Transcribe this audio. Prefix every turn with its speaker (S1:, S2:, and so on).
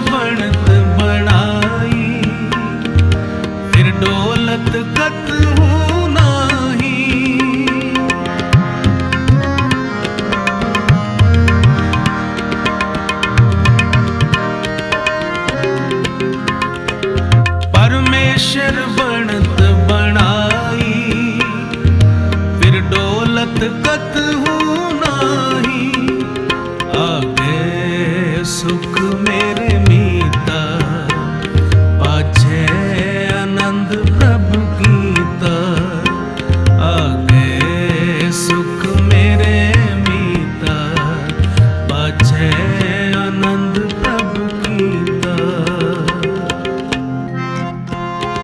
S1: ਬਣਤ ਬਣਾਈ। ਫਿਰ ਡੋਲਤ ਕਤ ਹੂੰ ਪਰਮੇਸ਼ਰ ਬਣਤ ਬਣਾਈ। ਫਿਰ ਡੋਲਤ ਕਤ ਹੂੰ ਨਾਹੀ। ਸੁਖ ਮੇਰੇ रब